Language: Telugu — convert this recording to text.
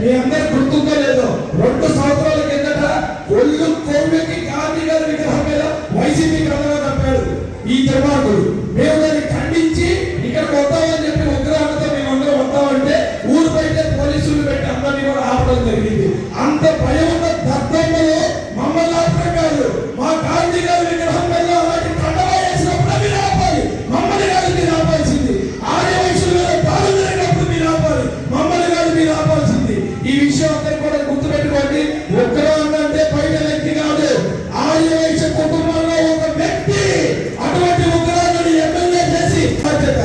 మీ అందరు గుర్తుందో లేదో రెండు సంవత్సరాల కిందట ఒళ్ళు కోవికి గాంధీ గారి విగ్రహం మీద వైసీపీ కథగా తప్పాడు ఈ దుర్మార్గుడు. మనం గుర్తుపెట్టుకోండి ఒక్కరో అంటే పైన వ్యక్తి కాదు. ఆర్యవేశ కుటుంబంలో ఒక వ్యక్తి అటువంటి ఉగ్రాన్ని ఎమ్మెల్యే చేసి బాధ్యత.